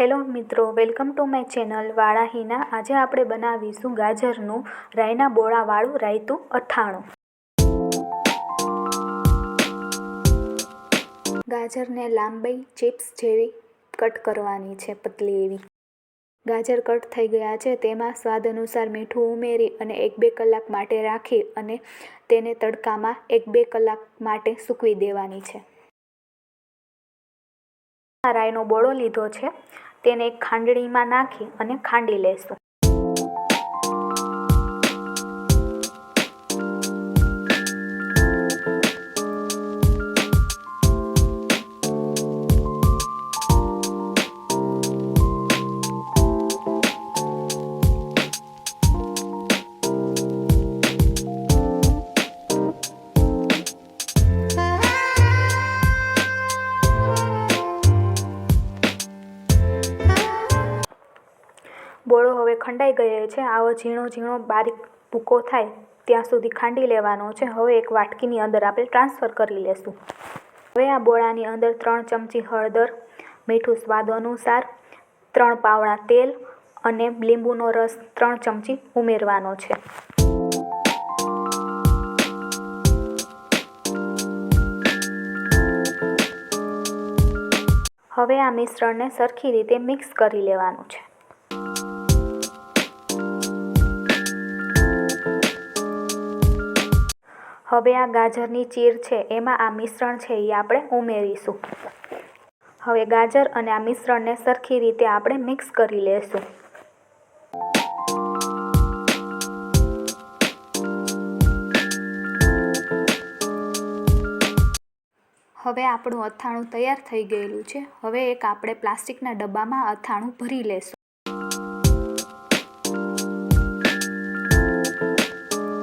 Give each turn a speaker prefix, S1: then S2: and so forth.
S1: Hello મિત્રો, welcome to my channel વાળાહીના. આજે આપણે બનાવીશું ગાજરનું રાયના બોળાવાળું રાયતું અથાણું. ગાજરને લાંબી ચિપ્સ જેવી કટ કરવાની છે, પતલી એવી. ગાજર કટ થઈ ગયા છે, તેમાં સ્વાદ અનુસાર મીઠું ઉમેરી અને એક બે કલાક માટે રાખી અને તેને તડકામાં એક બે કલાક માટે સૂકવી દેવાની છે. રાયનો બોળો લીધો છે. તેને ખાંડણીમાં નાખી અને ખાંડી લેશું. બોળો હવે ખંડાઈ ગયો છે. આવો ઝીણો ઝીણો બારીક ભૂકો થાય ત્યાં સુધી ખાંડી લેવાનો છે. હવે એક વાટકીની અંદર આપણે ટ્રાન્સફર કરી લેશું. હવે આ બોળાની અંદર ત્રણ ચમચી હળદર, મીઠું સ્વાદ અનુસાર ત્રણ પાવડા તેલ અને લીંબુનો રસ ત્રણ ચમચી ઉમેરવાનો છે. હવે આ મિશ્રણને સરખી રીતે મિક્સ કરી લેવાનું છે. હવે આ ગાજરની ચીર છે, એમાં આ મિશ્રણ છે એ આપણે ઉમેરીશું. હવે ગાજર અને આ મિશ્રણને સરખી રીતે આપણે મિક્સ કરી લેશું. હવે આપણું અથાણું તૈયાર થઈ ગયેલું છે. હવે એક આપણે પ્લાસ્ટિકના ડબ્બામાં અથાણું ભરી લેશું.